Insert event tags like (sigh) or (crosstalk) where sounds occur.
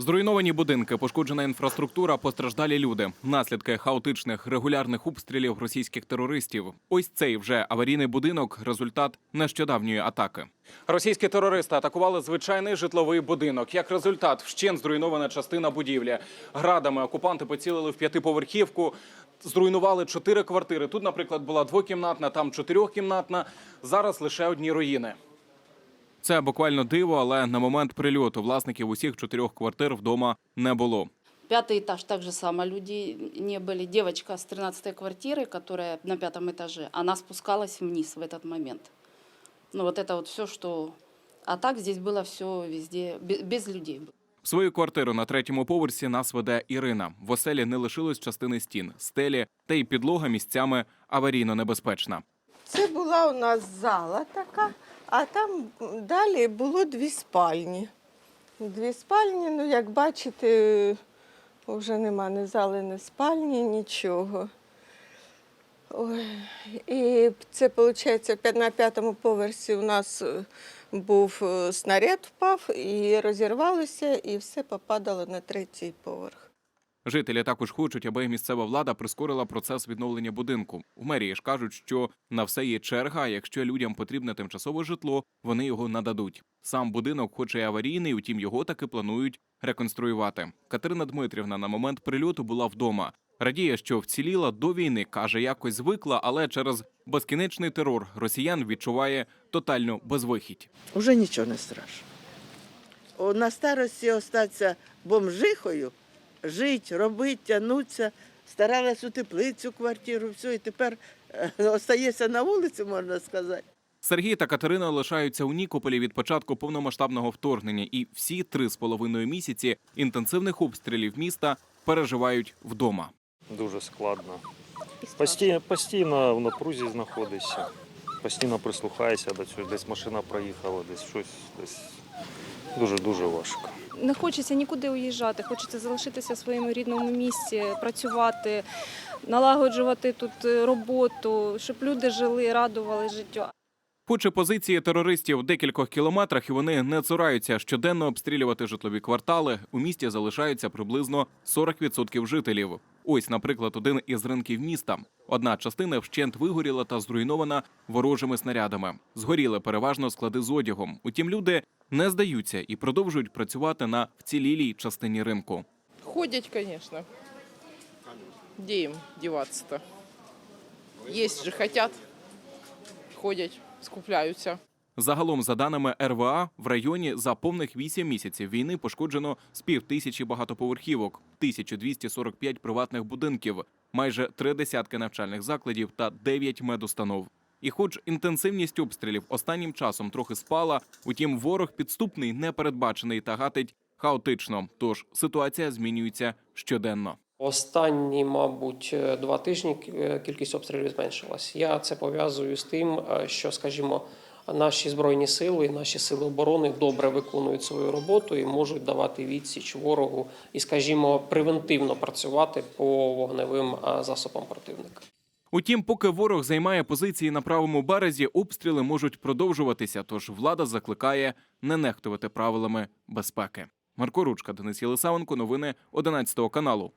Зруйновані будинки, пошкоджена інфраструктура, постраждалі люди. Наслідки хаотичних регулярних обстрілів російських терористів. Ось цей вже аварійний будинок результат нещодавньої атаки. Російські терористи атакували звичайний житловий будинок. Як результат, вщент зруйнована частина будівлі. Градами окупанти поцілили в п'ятиповерхівку. Зруйнували чотири квартири. Тут, наприклад, була двокімнатна, там чотирьохкімнатна. Зараз лише одні руїни. Це буквально диво, але на момент прильоту власників усіх чотирьох квартир вдома не було. Пятый этаж так же само. Люди не были. Девочка с 13 квартиры, которая на пятом этаже, она спускалась вниз в этот момент. Ну вот это вот все, что... А так здесь было все везде бе- без людей. В свою квартиру на третьому поверсі нас веде Ірина. В оселі не лишилось частини стін, стелі та й підлога місцями аварійно небезпечна. Це була у нас зала така, а там далі було дві спальні. Дві спальні, ну як бачите, вже нема ні зали, ні спальні, нічого. Ой, і це, виходить, на п'ятому поверсі у нас е, був е, снаряд впав і розірвалося, і все попадало на третій поверх. Жителі також хочуть, аби місцева влада прискорила процес відновлення будинку. У мерії ж кажуть, що на все є черга. Якщо людям потрібне тимчасове житло, вони його нададуть. Сам будинок, хоч і аварійний, утім його таки планують реконструювати. Катерина Дмитрівна на момент прильоту була вдома. Радіє, що вціліла до війни, каже, якось звикла, але через безкінечний терор росіян відчуває тотальну безвихідь. Уже нічого не страшно. На старості остатися бомжихою, жити, робити, тягнутися, старалась у теплицю квартиру, все, і тепер е, (laughs) остається на вулиці, можна сказати. Сергій та Катерина лишаються у Нікополі від початку повномасштабного вторгнення, і всі три з половиною місяці інтенсивних обстрілів міста переживають вдома. Дуже складно. Постійно, постійно в напрузі знаходишся, постійно прислухаєшся до цього, десь машина проїхала, десь щось, десь дуже-дуже важко. Не хочеться нікуди уїжджати, хочеться залишитися в своєму рідному місці, працювати, налагоджувати тут е, роботу, щоб люди жили, радували життю. Хоч і позиції терористів в декількох кілометрах, і вони не цураються щоденно обстрілювати житлові квартали. У місті залишаються приблизно 40% жителів. Ось, наприклад, один із ринків міста. Одна частина вщент вигоріла та зруйнована ворожими снарядами. Згоріли переважно склади з одягом. Утім, люди не здаються і продовжують працювати на вцілілій частині ринку. Ходять, конечно. Где им деваться-то? Есть же хотят. Ходять, скупляються. Загалом, за даними РВА, в районі за повних 8 місяців війни пошкоджено з пів тисячі багатоповерхівок, 1245 приватних будинків, майже три десятки навчальних закладів та 9 медустанов. І хоч інтенсивність обстрілів останнім часом трохи спала, утім ворог підступний, непередбачений та гатить хаотично. Тож ситуація змінюється щоденно. Останні, мабуть, два тижні е, кількість обстрілів зменшилась. Я це пов'язую з тим, е, що, скажімо, наші збройні сили, наші сили оборони добре виконують свою роботу і можуть давати відсіч ворогу і, скажімо, превентивно працювати по вогневим е, засобам противника. Утім, поки ворог займає позиції на правому березі, обстріли можуть продовжуватися. Тож влада закликає не нехтувати правилами безпеки. Марко Ручка, Денис Єлисавенко, новини 11 каналу.